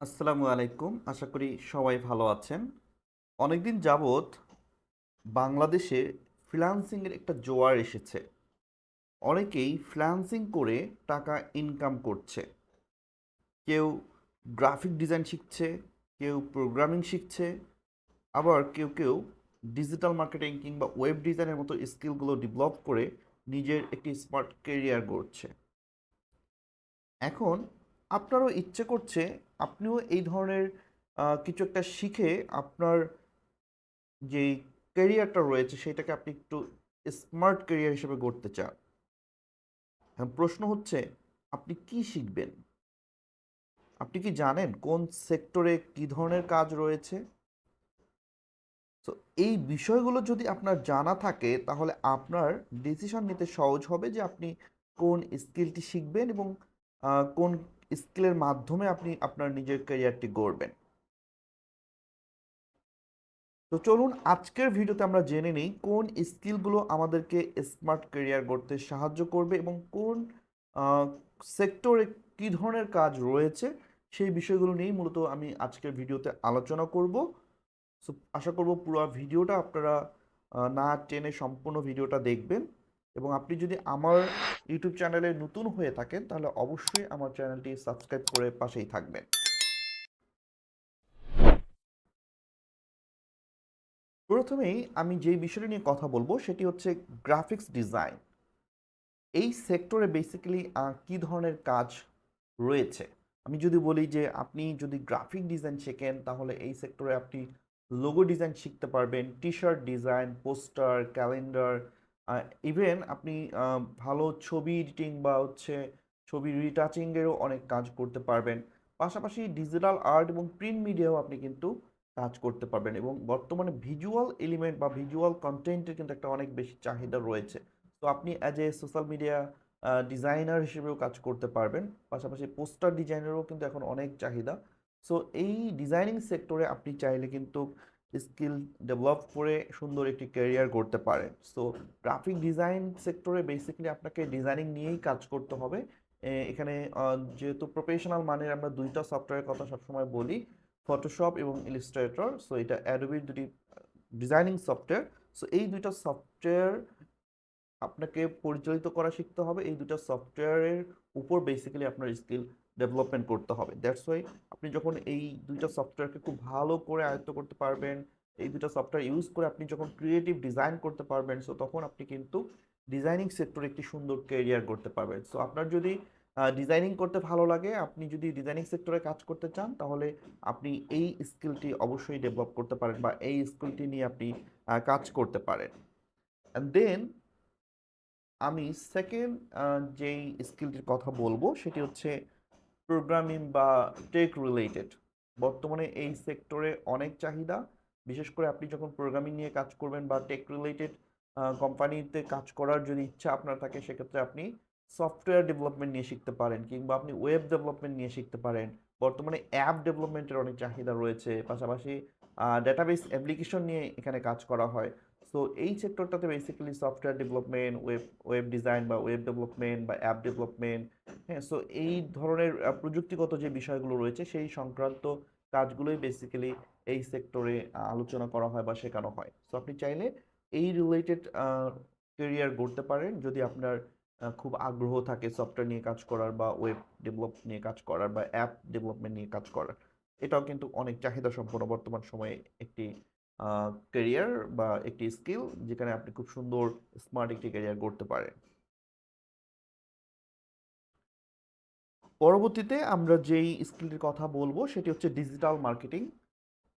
আসসালামু আলাইকুম। আশা করি সবাই ভালো আছেন। অনেকদিন যাবৎ বাংলাদেশে ফ্রিল্যান্সিংয়ের একটা জোয়ার এসেছে। অনেকেই ফ্রিল্যান্সিং করে টাকা ইনকাম করছে। কেউ গ্রাফিক ডিজাইন শিখছে, কেউ প্রোগ্রামিং শিখছে, আবার কেউ কেউ ডিজিটাল মার্কেটিং কিংবা ওয়েব ডিজাইনের মতো স্কিলগুলো ডেভেলপ করে নিজের একটি স্মার্ট কেরিয়ার গড়ছে। এখন আপনারও ইচ্ছে করছে, আপনিও এই ধরনের কিছু একটা শিখে আপনার যে কেরিয়ারটা রয়েছে সেটাকে আপনি একটু স্মার্ট কেরিয়ার হিসেবে গড়তে চান। প্রশ্ন হচ্ছে, আপনি কি শিখবেন? আপনি কি জানেন কোন সেক্টরে কি ধরনের কাজ রয়েছে? তো এই বিষয়গুলো যদি আপনার জানা থাকে, তাহলে আপনার ডিসিশন নিতে সহজ হবে যে আপনি কোন স্কিলটি শিখবেন এবং কোন স্কিলের মাধ্যমে আপনি আপনার নিজের ক্যারিয়ারটি গড়বেন। তো চলুন আজকের ভিডিওতে আমরা জেনে নিই কোন স্কিলগুলো আমাদেরকে স্মার্ট ক্যারিয়ার গড়তে সাহায্য করবে এবং কোন সেক্টরে কী ধরনের কাজ রয়েছে, সেই বিষয়গুলো নিয়েই মূলত আমি আজকের ভিডিওতে আলোচনা করব। সো আশা করব পুরো ভিডিওটা আপনারা না টেনে সম্পূর্ণ ভিডিওটা দেখবেন। এবং আপনি যদি আমার ইউটিউব চ্যানেলে নতুন হয়ে থাকেন, তাহলে অবশ্যই আমার চ্যানেলটি সাবস্ক্রাইব করে পাশেই থাকবেন। প্রথমেই আমি যেই বিষয়টা নিয়ে কথা বলব, সেটি হচ্ছে গ্রাফিক্স ডিজাইন। এই সেক্টরে বেসিক্যালি কী ধরনের কাজ রয়েছে? আমি যদি বলি যে, আপনি যদি গ্রাফিক ডিজাইন শেখেন, তাহলে এই সেক্টরে আপনি লোগো ডিজাইন শিখতে পারবেন T shirt design poster calendar even আপনি ভালো ছবি এডিটিং বা হচ্ছে ছবি রিটাচিংয়েরও অনেক কাজ করতে পারবেন। পাশাপাশি ডিজিটাল আর্ট এবং প্রিন্ট মিডিয়াও আপনি কিন্তু কাজ করতে পারবেন এবং বর্তমানে ভিজুয়াল এলিমেন্ট বা ভিজুয়াল কন্টেন্টের কিন্তু একটা অনেক বেশি চাহিদা রয়েছে। তো আপনি as a social media designer হিসেবেও কাজ করতে পারবেন। পাশাপাশি পোস্টার ডিজাইনেরও কিন্তু এখন অনেক চাহিদা। সো এই ডিজাইনিং সেক্টরে আপনি চাইলে কিন্তু স্কিল ডেভেলপ করে সুন্দর একটি ক্যারিয়ার করতে পারেন। সো গ্রাফিক ডিজাইন সেক্টরে বেসিক্যালি আপনাকে ডিজাইনিং নিয়েই কাজ করতে হবে। এখানে যেহেতু প্রফেশনাল মানের আমরা দুইটা সফটওয়্যারের কথা সবসময় বলি ফটোশপ এবং ইলিস্ট্রেটর সো এটা অ্যাডোবির দুটি ডিজাইনিং সফটওয়্যার সো এই দুইটা সফটওয়্যার আপনাকে পরিচালিত করা শিখতে হবে। এই দুটো সফটওয়্যারের উপর বেসিক্যালি আপনার স্কিল ডেভেলপমেন্ট করতে হবে। দ্যাটস ওয়াই আপনি যখন এই দুইটা সফটওয়্যারকে খুব ভালো করে আয়ত্ত করতে পারবেন, এই দুটো সফটওয়্যার ইউজ করে আপনি যখন ক্রিয়েটিভ ডিজাইন করতে পারবেন সো তখন আপনি কিন্তু ডিজাইনিং সেক্টরে একটি সুন্দর ক্যারিয়ার করতে পারবেন। সো আপনার যদি ডিজাইনিং করতে ভালো লাগে, আপনি যদি ডিজাইনিং সেক্টরে কাজ করতে চান, তাহলে আপনি এই স্কিলটি অবশ্যই ডেভেলপ করতে পারেন বা এই স্কিলটি নিয়ে আপনি কাজ করতে পারেন। অ্যান্ড দেন আমি সেকেন্ড যেই স্কিলটির কথা বলব সেটি হচ্ছে প্রোগ্রামিং বা টেক রিলেটেড বর্তমানে এই সেক্টরে অনেক চাহিদা। বিশেষ করে আপনি যখন প্রোগ্রামিং নিয়ে কাজ করবেন বা টেক রিলেটেড কোম্পানিতে কাজ করার যদি ইচ্ছা আপনার থাকে, সেক্ষেত্রে আপনি সফটওয়্যার ডেভেলপমেন্ট নিয়ে শিখতে পারেন কিংবা আপনি ওয়েব ডেভেলপমেন্ট নিয়ে শিখতে পারেন। বর্তমানে অ্যাপ ডেভেলপমেন্টের অনেক চাহিদা রয়েছে। পাশাপাশি ডেটাবেস অ্যাপ্লিকেশন নিয়ে এখানে কাজ করা হয়। সো এই সেক্টরটাতে basically software development web web design বা ওয়েব ডেভেলপমেন্ট বা অ্যাপ ডেভেলপমেন্ট হ্যাঁ? সো এই ধরনের প্রযুক্তিগত যে বিষয়গুলো রয়েছে, সেই সংক্রান্ত কাজগুলোই বেসিক্যালি এই সেক্টরে আলোচনা করা হয় বা শেখানো হয়। সো আপনি চাইলে এই রিলেটেড কেরিয়ার গড়তে পারেন। যদি আপনার খুব আগ্রহ থাকে সফটওয়্যার নিয়ে কাজ করার বা ওয়েব ডেভেলপ নিয়ে কাজ করার বা অ্যাপ ডেভেলপমেন্ট নিয়ে কাজ করার, এটাও কিন্তু অনেক চাহিদা সম্পন্ন বর্তমান সময়ে একটি ক্যারিয়ার বা একটি স্কিল যেখানে আপনি খুব সুন্দর স্মার্ট একটি ক্যারিয়ার করতে পারেন। পরবর্তীতে আমরা যেই স্কিলটির কথা বলব, সেটি হচ্ছে ডিজিটাল মার্কেটিং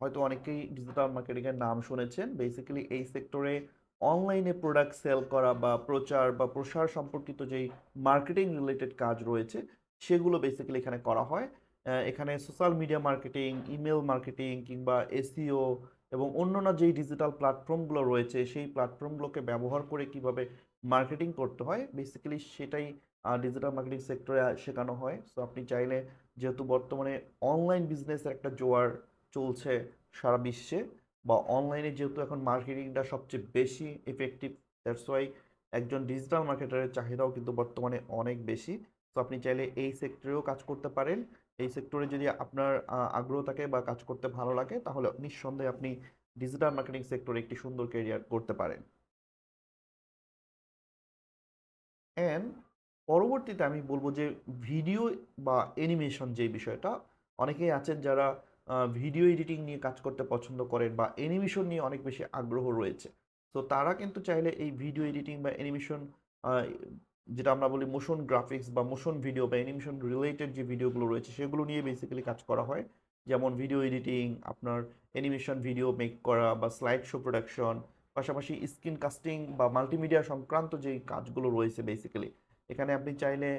হয়তো অনেকেই ডিজিটাল মার্কেটিং এর নাম শুনেছেন। বেসিক্যালি এই সেক্টরে অনলাইনে প্রোডাক্ট সেল করা বা প্রচার বা প্রসার সম্পর্কিত যেই মার্কেটিং রিলেটেড কাজ রয়েছে, সেগুলো বেসিক্যালি এখানে করা হয়। এখানে social media marketing email marketing কিংবা এসইও এবং অন্যান্য যেই ডিজিটাল প্ল্যাটফর্মগুলো রয়েছে, সেই প্ল্যাটফর্মগুলোকে ব্যবহার করে কীভাবে মার্কেটিং করতে হয় বেসিক্যালি সেটাই ডিজিটাল মার্কেটিং সেক্টরে শেখানো হয়। সো আপনি চাইলে যেহেতু বর্তমানে অনলাইন বিজনেসের একটা জোয়ার চলছে সারা বিশ্বে বা অনলাইনে যেহেতু এখন মার্কেটিংটা সবচেয়ে বেশি এফেক্টিভ দ্যাটস ওয়াই একজন ডিজিটাল মার্কেটারের চাহিদাও কিন্তু বর্তমানে অনেক বেশি। তো আপনি চাইলে এই সেক্টরেও কাজ করতে পারেন। এই সেক্টরে যদি আপনার আগ্রহ থাকে বা কাজ করতে ভালো লাগে, তাহলে নিঃসন্দেহে আপনি ডিজিটাল মার্কেটিং সেক্টরে একটি সুন্দর ক্যারিয়ার করতে পারেন। অ্যান্ড পরবর্তীতে আমি বলব যে ভিডিও বা অ্যানিমেশন যে বিষয়টা, অনেকেই আছেন যারা ভিডিও এডিটিং নিয়ে কাজ করতে পছন্দ করেন বা অ্যানিমেশন নিয়ে অনেক বেশি আগ্রহ রয়েছে। তো তারা কিন্তু চাইলে এই ভিডিও এডিটিং বা অ্যানিমেশন যেটা আমরা বলি মোশন গ্রাফিক্স বা মোশন ভিডিও বা অ্যানিমেশন রিলেটেড যে ভিডিওগুলো রয়েছে, সেগুলো নিয়ে বেসিক্যালি কাজ করা হয়। যেমন ভিডিও এডিটিং আপনার অ্যানিমেশন ভিডিও মেক করা বা স্লাইড শো প্রোডাকশন পাশাপাশি স্ক্রিন কাস্টিং বা মাল্টিমিডিয়া সংক্রান্ত যেই কাজগুলো রয়েছে বেসিক্যালি এখানে আপনি চাইলে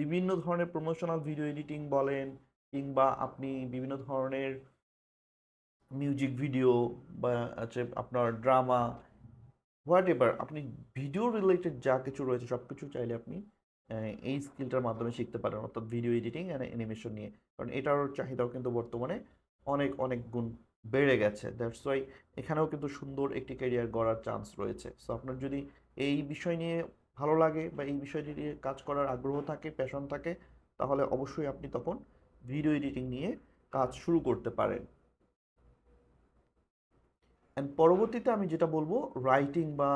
বিভিন্ন ধরনের প্রমোশনাল ভিডিও এডিটিং বলেন, কিংবা আপনি বিভিন্ন ধরনের মিউজিক ভিডিও বা হচ্ছে আপনার ড্রামা হোয়াট এভার আপনি ভিডিও রিলেটেড যা কিছু রয়েছে সব কিছু চাইলে আপনি এই স্কিলটার মাধ্যমে শিখতে পারেন, অর্থাৎ ভিডিও এডিটিং অ্যান্ড অ্যানিমেশন নিয়ে। কারণ এটার চাহিদাও কিন্তু বর্তমানে অনেক অনেক গুণ বেড়ে গেছে। দ্যাটস ওয়াই এখানেও কিন্তু সুন্দর একটি ক্যারিয়ার গড়ার চান্স রয়েছে। সো আপনার যদি এই বিষয় নিয়ে ভালো লাগে বা এই বিষয়টি নিয়ে কাজ করার আগ্রহ থাকে প্যাশন থাকে, তাহলে অবশ্যই আপনি তখন ভিডিও এডিটিং নিয়ে কাজ শুরু করতে পারেন। অ্যান্ড পরবর্তীতে আমি যেটা বলব রাইটিং বা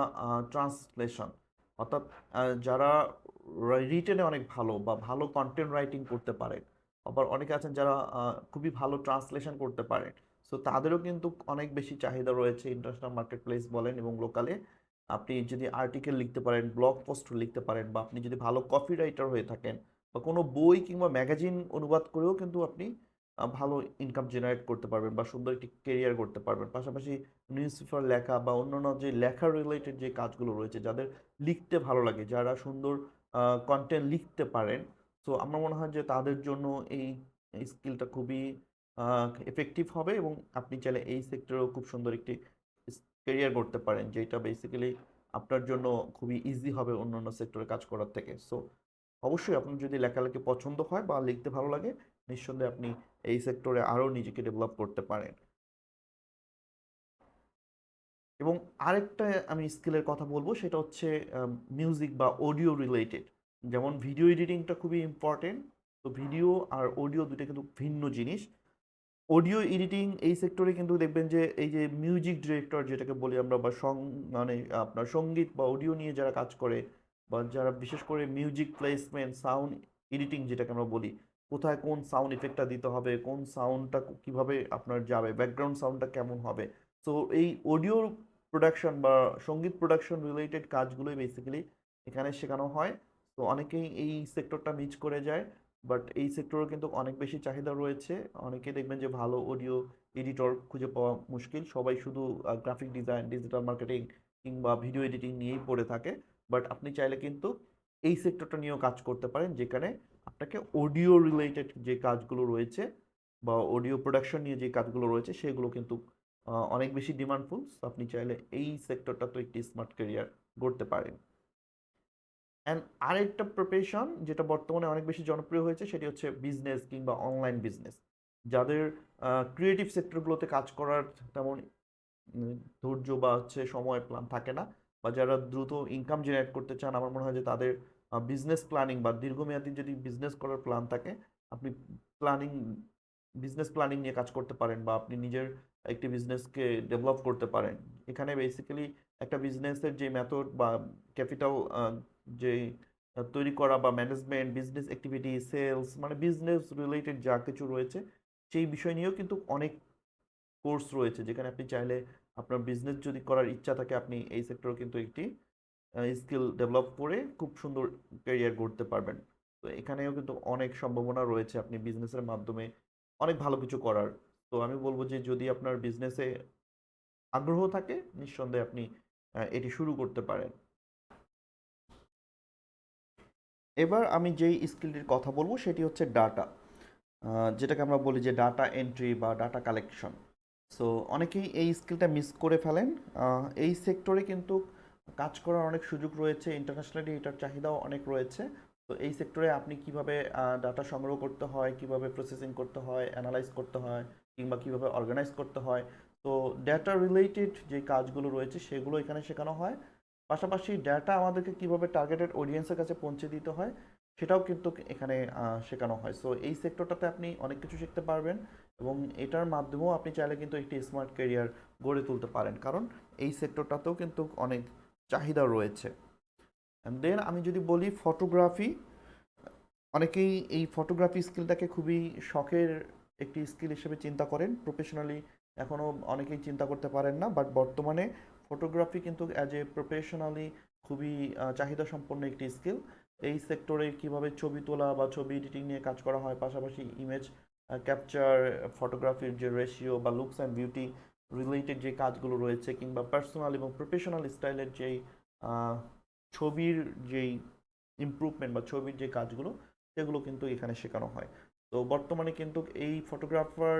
ট্রান্সলেশন অর্থাৎ যারা রিটেনে অনেক ভালো বা ভালো কন্টেন্ট রাইটিং করতে পারেন আবার অনেকে আছেন যারা খুবই ভালো ট্রান্সলেশন করতে পারেন সো তাদেরও কিন্তু অনেক বেশি চাহিদা রয়েছে ইন্টারন্যাশনাল মার্কেট প্লেস বলেন এবং লোকালে আপনি যদি আর্টিকেল লিখতে পারেন ব্লগ পোস্ট লিখতে পারেন বা আপনি যদি ভালো কপি রাইটার হয়ে থাকেন বা কোনো বই কিংবা ম্যাগাজিন অনুবাদ করেও কিন্তু আপনি ভালো ইনকাম জেনারেট করতে পারবেন বা সুন্দর একটি কেরিয়ার করতে পারবেন। পাশাপাশি নিউজপেপার লেখা বা অন্যান্য যে লেখা রিলেটেড যে কাজগুলো রয়েছে, যাদের লিখতে ভালো লাগে, যারা সুন্দর কন্টেন্ট লিখতে পারেন সো আমার মনে হয় যে তাদের জন্য এই স্কিলটা খুবই এফেক্টিভ হবে এবং আপনি চাইলে এই সেক্টরেও খুব সুন্দর একটি কেরিয়ার করতে পারেন, যেটা বেসিক্যালি আপনার জন্য খুবই ইজি হবে অন্যান্য সেক্টরে কাজ করার থেকে। সো অবশ্যই আপনার যদি লেখালেখি পছন্দ হয় বা লিখতে ভালো লাগে, নিঃসন্দেহে আপনি এই সেক্টরে আরও নিজেকে ডেভেলপ করতে পারেন। এবং আরেকটা আমি স্কিলের কথা বলব, সেটা হচ্ছে মিউজিক বা অডিও রিলেটেড যেমন ভিডিও এডিটিংটা খুবই ইম্পর্টেন্ট তো ভিডিও আর অডিও দুটো কিন্তু ভিন্ন জিনিস। অডিও এডিটিং এই সেক্টরে কিন্তু দেখবেন যে, এই যে মিউজিক ডিরেক্টর যেটাকে বলি আমরা বা সং মানে আপনার সংগীত বা অডিও নিয়ে যারা কাজ করে, বা যারা বিশেষ করে মিউজিক প্লেসমেন্ট সাউন্ড এডিটিং যেটাকে আমরা বলি কোথায় কোন সাউন্ড ইফেক্টটা দিতে হবে, কোন সাউন্ডটা কীভাবে আপনার যাবে ব্যাকগ্রাউন্ড সাউন্ডটা কেমন হবে? তো এই অডিও প্রোডাকশন বা সংগীত প্রোডাকশন রিলেটেড কাজগুলোই বেসিক্যালি এখানে শেখানো হয়। তো অনেকেই এই সেক্টরটা মিস করে যায় বাট এই সেক্টরেও কিন্তু অনেক বেশি চাহিদা রয়েছে। অনেকে দেখবেন যে ভালো অডিও এডিটর খুঁজে পাওয়া মুশকিল। সবাই শুধু গ্রাফিক ডিজাইন ডিজিটাল মার্কেটিং কিংবা ভিডিও এডিটিং নিয়েই পড়ে থাকে। বাট আপনি চাইলে কিন্তু এই সেক্টরটা নিয়েও কাজ করতে পারেন, যেখানে আপনাকে অডিও রিলেটেড যে কাজগুলো রয়েছে বা অডিও প্রোডাকশন নিয়ে যে কাজগুলো রয়েছে, সেগুলো কিন্তু অনেক বেশি ডিমান্ডফুল আপনি চাইলে এই সেক্টরটা তো একটি স্মার্ট ক্যারিয়ার গড়তে পারেন। অ্যান্ড আরেকটা প্রফেশন যেটা বর্তমানে অনেক বেশি জনপ্রিয় হয়েছে, সেটি হচ্ছে বিজনেস কিংবা অনলাইন বিজনেস যাদের ক্রিয়েটিভ সেক্টরগুলোতে কাজ করার তেমন ধৈর্য বা হচ্ছে সময় প্ল্যান থাকে না বা যারা দ্রুত ইনকাম জেনারেট করতে চান, আমার মনে হয় যে তাদের বিজনেস প্ল্যানিং বা দীর্ঘমেয়াদী যদি বিজনেস করার প্ল্যান থাকে, আপনি প্ল্যানিং বিজনেস প্ল্যানিং নিয়ে কাজ করতে পারেন বা আপনি নিজের একটি বিজনেসকে ডেভেলপ করতে পারেন। এখানে বেসিক্যালি একটা বিজনেসের যে মেথড বা ক্যাপিটাল যে তৈরি করা বা ম্যানেজমেন্ট বিজনেস অ্যাক্টিভিটি সেলস মানে বিজনেস রিলেটেড যা কিছু রয়েছে, সেই বিষয় নিয়েও কিন্তু অনেক কোর্স রয়েছে। যেখানে আপনি চাইলে আপনার বিজনেস যদি করার ইচ্ছা থাকে, আপনি এই সেক্টরে কিন্তু একটি স্কিল ডেভেলপ করে খুব সুন্দর ক্যারিয়ার গড়তে পারবেন। তো এখানেও কিন্তু অনেক সম্ভাবনা রয়েছে আপনি বিজনেসের মাধ্যমে অনেক ভালো কিছু করার। তো আমি বলব যে যদি আপনার বিজনেসে আগ্রহ থাকে, নিঃসন্দেহে আপনি এটি শুরু করতে পারেন। এবার আমি যেই স্কিলটির কথা বলব সেটি হচ্ছে ডাটা যেটাকে আমরা বলি যে ডাটা এন্ট্রি বা ডাটা কালেকশন সো অনেকেই এই স্কিলটা মিস করে ফেলেন। এই সেক্টরে কিন্তু কাজ করার অনেক সুযোগ রয়েছে ইন্টারন্যাশনালি এটার চাহিদাও অনেক রয়েছে। তো এই সেক্টরে আপনি কীভাবে ডাটা সংগ্রহ করতে হয়, কীভাবে প্রসেসিং করতে হয় অ্যানালাইজ করতে হয়, কিংবা কীভাবে অর্গানাইজ করতে হয়, তো ডেটা রিলেটেড যে কাজগুলো রয়েছে সেগুলো এখানে শেখানো হয়। পাশাপাশি ডেটা আমাদেরকে কীভাবে টার্গেটেড অডিয়েন্সের কাছে পৌঁছে দিতে হয়, সেটাও কিন্তু এখানে শেখানো হয়। সো এই সেক্টরটাতে আপনি অনেক কিছু শিখতে পারবেন এবং এটার মাধ্যমেও আপনি চাইলে কিন্তু একটি স্মার্ট ক্যারিয়ার গড়ে তুলতে পারেন। কারণ এই সেক্টরটাতেও কিন্তু অনেক চাহিদা রয়েছে। অ্যান্ড দেন আমি যদি বলি ফটোগ্রাফি অনেকেই এই ফটোগ্রাফি স্কিলটাকে খুবই শখের একটি স্কিল হিসেবে চিন্তা করেন। প্রফেশনালি এখনও অনেকেই চিন্তা করতে পারেন না বাট বর্তমানে ফটোগ্রাফি কিন্তু অ্যাজ এ প্রফেশনালি খুবই চাহিদা সম্পন্ন একটি স্কিল এই সেক্টরে কীভাবে ছবি তোলা বা ছবি এডিটিং নিয়ে কাজ করা হয়, পাশাপাশি ইমেজ ক্যাপচার ফটোগ্রাফির যে রেশিও বা লুকস অ্যান্ড বিউটি রিলেটেড যে কাজগুলো রয়েছে কিংবা পার্সোনাল এবং প্রফেশনাল স্টাইলের যেই ছবির যেই ইমপ্রুভমেন্ট বা ছবির যে কাজগুলো, সেগুলো কিন্তু এখানে শেখানো হয়। তো বর্তমানে কিন্তু এই ফটোগ্রাফার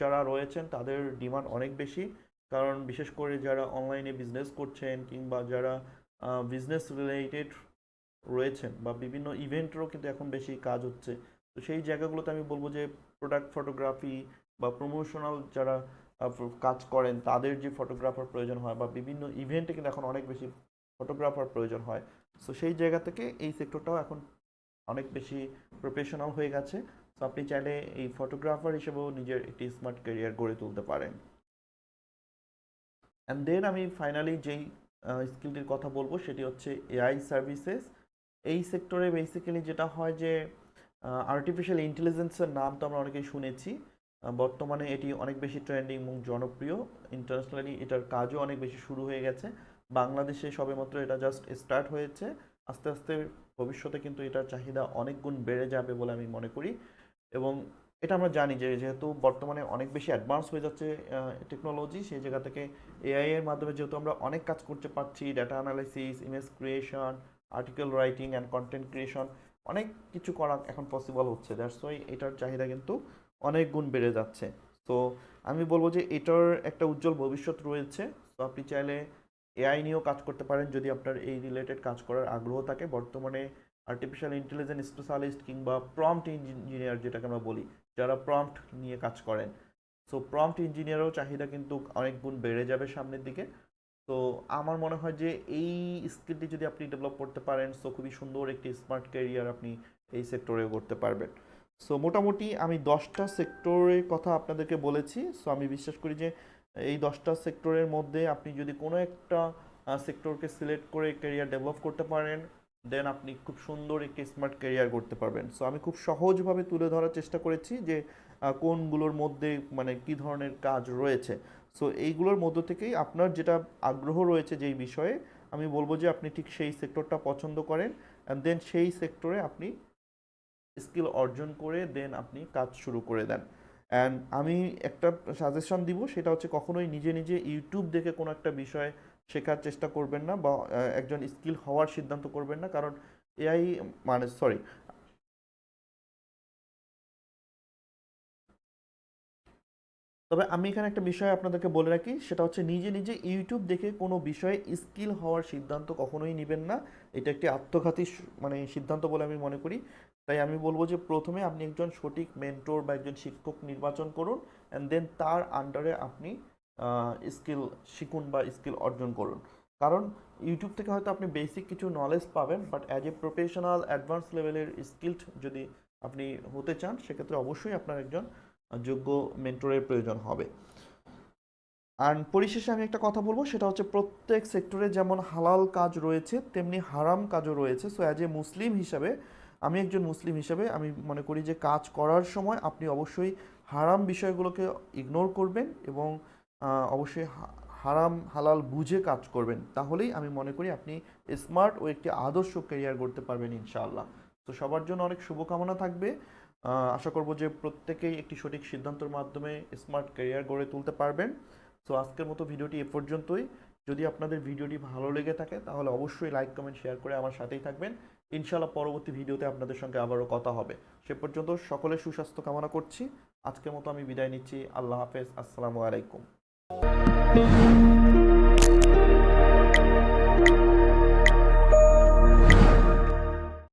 যারা রয়েছেন, তাদের ডিমান্ড অনেক বেশি। কারণ বিশেষ করে যারা অনলাইনে বিজনেস করছেন কিংবা যারা বিজনেস রিলেটেড রয়েছেন বা বিভিন্ন ইভেন্টেরও কিন্তু এখন বেশি কাজ হচ্ছে। তো সেই জায়গাগুলোতে আমি বলব যে প্রোডাক্ট ফটোগ্রাফি বা প্রমোশনাল যারা কাজ করেন, তাদের যে ফটোগ্রাফার প্রয়োজন হয় বা বিভিন্ন ইভেন্টে কিন্তু এখন অনেক বেশি ফটোগ্রাফার প্রয়োজন হয়। সো সেই জায়গা থেকে এই সেক্টরটাও এখন অনেক বেশি প্রফেশনাল হয়ে গেছে। তো আপনি চাইলে এই ফটোগ্রাফার হিসেবেও নিজের একটি স্মার্ট ক্যারিয়ার গড়ে তুলতে পারেন। অ্যান্ড দেন আমি ফাইনালি যেই স্কিলটির কথা বলব সেটি হচ্ছে এআই সার্ভিসেস এই সেক্টরে বেসিক্যালি যেটা হয় যে আর্টিফিশিয়াল ইন্টেলিজেন্সের নাম তো আমরা অনেকেই শুনেছি। বর্তমানে এটি অনেক বেশি ট্রেন্ডিং এবং জনপ্রিয়। ইন্টারন্যাশনালি এটার কাজও অনেক বেশি শুরু হয়ে গেছে। বাংলাদেশে সবেমাত্র এটা জাস্ট স্টার্ট হয়েছে। আস্তে আস্তে ভবিষ্যতে কিন্তু এটার চাহিদা অনেক গুণ বেড়ে যাবে বলে আমি মনে করি। এবং এটা আমরা জানি যে যেহেতু বর্তমানে অনেক বেশি অ্যাডভান্স হয়ে যাচ্ছে টেকনোলজি সেই জায়গা থেকে এআই এর মাধ্যমে যেহেতু আমরা অনেক কাজ করতে পারছি data analysis image creation article writing and content creation অনেক কিছু করা এখন পসিবল হচ্ছে। দ্যাটস ওয়াই এটার চাহিদা কিন্তু অনেক গুণ বেড়ে যাচ্ছে। তো আমি বলব যে এটার একটা উজ্জ্বল ভবিষ্যৎ রয়েছে। তো আপনি চাইলে এআই নিয়েও কাজ করতে পারেন যদি আপনার এই রিলেটেড কাজ করার আগ্রহ থাকে। বর্তমানে আর্টিফিশিয়াল ইন্টেলিজেন্স স্পেশালিস্ট কিংবা প্রম্পট ইঞ্জিনিয়ার যেটাকে আমরা বলি, যারা প্রম্পট নিয়ে কাজ করেন। সো প্রম্পট ইঞ্জিনিয়ারও চাহিদা কিন্তু অনেক গুণ বেড়ে যাবে সামনের দিকে। তো আমার মনে হয় যে এই স্কিলটি যদি আপনি ডেভেলপ করতে পারেন সো খুবই সুন্দর একটি স্মার্ট ক্যারিয়ার আপনি এই সেক্টরে করতে পারবেন। সো মোটামুটি আমি দশটা সেক্টরের কথা আপনাদেরকে বলেছি। সো আমি বিশ্বাস করি যে এই দশটা সেক্টরের মধ্যে আপনি যদি কোনো একটা সেক্টরকে সিলেক্ট করে ক্যারিয়ার ডেভেলপ করতে পারেন, দেন আপনি খুব সুন্দর একটি স্মার্ট ক্যারিয়ার করতে পারবেন। সো আমি খুব সহজভাবে তুলে ধরার চেষ্টা করেছি যে কোনগুলোর মধ্যে মানে কি ধরনের কাজ রয়েছে। সো এইগুলোর মধ্য থেকেই আপনার যেটা আগ্রহ রয়েছে যেই বিষয়ে, আমি বলব যে আপনি ঠিক সেই সেক্টরটা পছন্দ করেন অ্যান্ড দেন সেই সেক্টরে আপনি স্কিল অর্জন করে দেন আপনি, কাজ শুরু করে দেন। অ্যান্ড আমি একটা সাজেশন দিব, সেটা হচ্ছে কখনোই নিজে নিজে ইউটিউব দেখে কোনো একটা বিষয় শেখার চেষ্টা করবেন না বা একজন স্কিল হওয়ার সিদ্ধান্ত করবেন না। কারণ এআই মানে সরি তবে আমি এখানে একটা বিষয় আপনাদেরকে বলে রাখি, সেটা হচ্ছে নিজে নিজে ইউটিউব দেখে কোনো বিষয়ে স্কিল হওয়ার সিদ্ধান্ত কখনোই নেবেন না। এটা একটি আত্মঘাতী মানে সিদ্ধান্ত বলে আমি মনে করি। তাই আমি বলব যে প্রথমে আপনি একজন সঠিক মেন্টর বা একজন শিক্ষক নির্বাচন করুন অ্যান্ড দেন তার আন্ডারে আপনি স্কিল শিখুন বা স্কিল অর্জন করুন। কারণ ইউটিউব থেকে হয়তো আপনি বেসিক কিছু নলেজ পাবেন but as a professional advance লেভেলের স্কিলড যদি আপনি হতে চান, সেক্ষেত্রে অবশ্যই আপনার একজন যোগ্য মেন্টরের প্রয়োজন হবে। আর পরিশেষে আমি একটা কথা বলব, সেটা হচ্ছে প্রত্যেক সেক্টরে যেমন হালাল কাজ রয়েছে, তেমনি হারাম কাজও রয়েছে। সো অ্যাজ এ মুসলিম হিসাবে, আমি একজন মুসলিম হিসাবে আমি মনে করি যে কাজ করার সময় আপনি অবশ্যই হারাম বিষয়গুলোকে ইগনোর করবেন এবং অবশ্যই হারাম, হালাল বুঝে কাজ করবেন। তাহলেই আমি মনে করি আপনি স্মার্ট ও একটি আদর্শ ক্যারিয়ার করতে পারবেন ইনশাআল্লাহ। তো সবার জন্য অনেক শুভকামনা থাকবে। আশা করব যে প্রত্যেকেই একটি সঠিক সিদ্ধান্তের মাধ্যমে স্মার্ট ক্যারিয়ার গড়ে তুলতে পারবেন। তো আজকের মতো ভিডিওটি এ পর্যন্তই। যদি আপনাদের ভিডিওটি ভালো লেগে থাকে, তাহলে অবশ্যই লাইক কমেন্ট শেয়ার করে আমার সাথেই থাকবেন। ইনশাআল্লাহ পরবর্তী ভিডিওতে আপনাদের সঙ্গে আবারও কথা হবে। সে পর্যন্ত সকলের সুস্বাস্থ্য কামনা করছি। আজকের মতো আমি বিদায় নিচ্ছি। আল্লাহ হাফেজ। আসসালামু আলাইকুম।